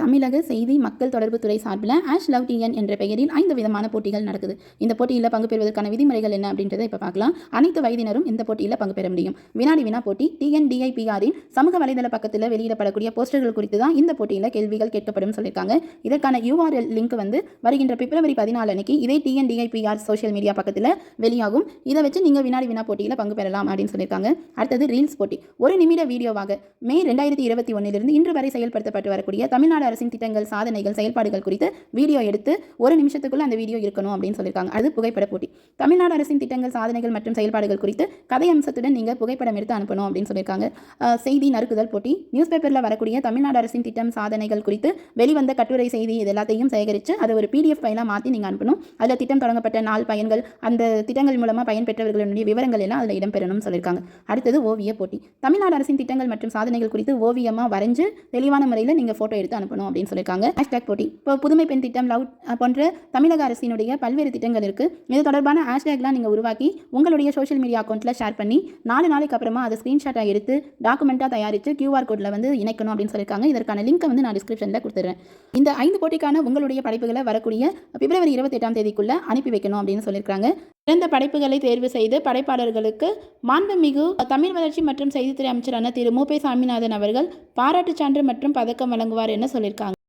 தமிழக செய்தி மக்கள் தொடர்பு துறை சார்பில் ஆஷ் லவ் டிஎன் என்ற பெயரில் ஐந்து விதமான போட்டிகள் நடக்குது. இந்த போட்டியில் பங்கு பெறுவதற்கான விதிமுறைகள் என்ன அப்படின்றத இப்போ பார்க்கலாம். அனைத்து வயதினரும் இந்த போட்டியில் பங்கு பெற முடியும். வினாடி வினா போட்டி டிஎன்டிஐபிஆரின் சமூக வலைதள பக்கத்தில் வெளியிடப்படக்கூடிய போஸ்டர்கள் குறித்து தான் இந்த போட்டியில் கேள்விகள் கேட்கப்படும் சொல்லியிருக்காங்க. இதற்கான யூஆர்எல் லிங்க் வந்து வருகின்ற பிப்ரவரி பதினாலு அன்னைக்கு இதே டிஎன்டிஐபிஆர் சோஷியல் மீடியா பக்கத்தில் வெளியாகும். இதை வச்சு நீங்கள் வினாடி வினா போட்டியில் பங்கு பெறலாம் அப்படின்னு சொல்லியிருக்காங்க. அடுத்தது ரீல்ஸ் போட்டி. ஒரு நிமிட வீடியோவாக மே ரெண்டாயிரத்தி இருபத்தி ஒன்றிலிருந்து இன்று வரை செயல்படுத்தப்பட்டு வரக்கூடிய தமிழ்நாடு அரசின் திட்டங்கள் சாதனைகள் செயல்பாடுகள் குறித்து வீடியோ எடுத்து ஒரு நிமிஷத்துக்குள்ள அந்த வீடியோ இருக்கணும் அப்படின்னு சொல்லியிருக்காங்க அது புகைப்பட போட்டி. தமிழ்நாடு அரசின் திட்டங்கள் சாதனைகள் மற்றும் செயல்பாடுகள் குறித்து கதை அம்சத்துடன் நீங்கள் புகைப்படம் எடுத்து அனுப்பணும் அப்படின்னு சொல்லியிருக்காங்க செய்தி நறுக்குதல் போட்டி. நியூஸ் பேப்பரில் வரக்கூடிய தமிழ்நாடு அரசின் திட்டம் சாதனைகள் குறித்து வெளிவந்த கட்டுரை செய்தி இது எல்லாத்தையும் சேகரித்து அதை ஒரு பிடிஎஃப் ஃபைலாக மாற்றி நீங்கள் அனுப்பணும். அதில் திட்டம் தொடங்கப்பட்ட நாள் பயன்கள் அந்த திட்டங்கள் மூலமாக பயன்பெற்றவர்களுடைய விவரங்கள் எல்லாம் அதில் இடம்பெறணும்னு சொல்லியிருக்காங்க அடுத்தது ஓவிய போட்டி. தமிழ்நாடு அரசின் திட்டங்கள் மற்றும் சாதனைகள் குறித்து ஓவியமாக வரைஞ்சு தெளிவான முறையில் நீங்கள் ஃபோட்டோ எடுத்து அனுப்பணும். அப்படின்னு சொல்லியிருக்காங்க. ஹேஷ்டாக் போட்டி. இப்போ புதுமை பெண் திட்டம் லவ் போன்ற தமிழக அரசினுடைய பல்வேறு திட்டங்கள் இருக்குது இது தொடர்பான ஹேஷ்டேக்லாம் நீங்கள் உருவாக்கி உங்களுடைய சோஷியல் மீடியா அக்கௌண்ட்டில் ஷேர் பண்ணி நாலு நாளைக்கு அப்புறமா அதை ஸ்க்ரீன்ஷாட்டாக எடுத்து டாக்குமெண்ட்டாக தயாரித்து கியூஆர் கோடில் வந்து இணைக்கணும் அப்படின்னு சொல்லியிருக்காங்க. இதற்கான லிங்க்கை வந்து நான் டிஸ்கிரிப்ஷனில் கொடுத்துட்றேன் இந்த ஐந்து போட்டிக்கான உங்களுடைய படைப்புகளை வரக்கூடிய பிப்ரவரி இருபத்தெட்டாம் தேதிக்குள்ளே அனுப்பி வைக்கணும் அப்படின்னு சொல்லியிருக்காங்க. சிறந்த படைப்புகளை தேர்வு செய்து படைப்பாளர்களுக்கு மாண்புமிகு தமிழ் வளர்ச்சி மற்றும் செய்தித்துறை அமைச்சரான திரு மு சாமிநாதன் அவர்கள் பாராட்டுச் சான்று மற்றும் பதக்கம் வழங்குவார் என சொல்லியிருக்காங்க.